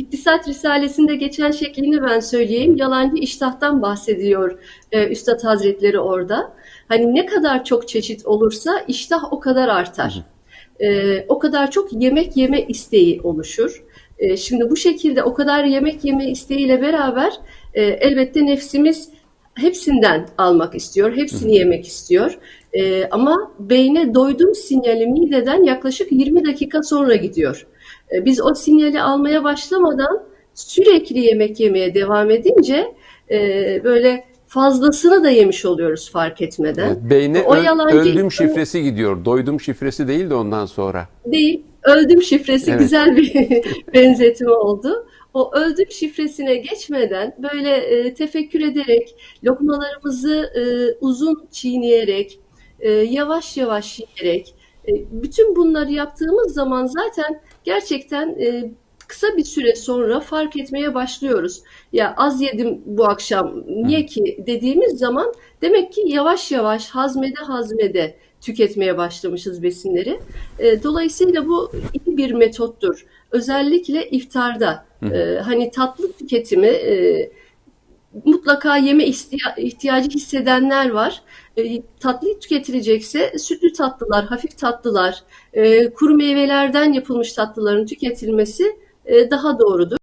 İktisat Risalesi'nde geçen şeklini ben söyleyeyim. Yalancı iştahtan bahsediyor e, Üstad Hazretleri orada. Hani ne kadar çok çeşit olursa iştah o kadar artar. E, o kadar çok yemek yeme isteği oluşur. E, şimdi bu şekilde o kadar yemek yeme isteğiyle beraber e, elbette nefsimiz hepsinden almak istiyor, hepsini yemek istiyor. E, ama beyne doydum sinyali mideden yaklaşık 20 dakika sonra gidiyor. E, Biz o sinyali almaya başlamadan sürekli yemek yemeye devam edince e, böyle fazlasını da yemiş oluyoruz fark etmeden. Beyne O öl- öldüm şifresi gidiyor. Doydum şifresi değil de ondan sonra. değil, öldüm şifresi Evet. güzel bir benzetme oldu. O öldüm şifresine geçmeden böyle e, tefekkür ederek, lokmalarımızı e, uzun çiğneyerek, e, yavaş yavaş yiyerek, e, bütün bunları yaptığımız zaman zaten gerçekten e, kısa bir süre sonra fark etmeye başlıyoruz. Ya az yedim bu akşam, niye ki dediğimiz zaman demek ki yavaş yavaş hazmede hazmede tüketmeye başlamışız besinleri. E, Dolayısıyla bu iyi bir metottur. Özellikle iftarda. E, Hani tatlı tüketimi e, mutlaka yeme ihtiyacı hissedenler var. E, Tatlı tüketilecekse sütlü tatlılar, hafif tatlılar, e, kuru meyvelerden yapılmış tatlıların tüketilmesi e, daha doğrudur.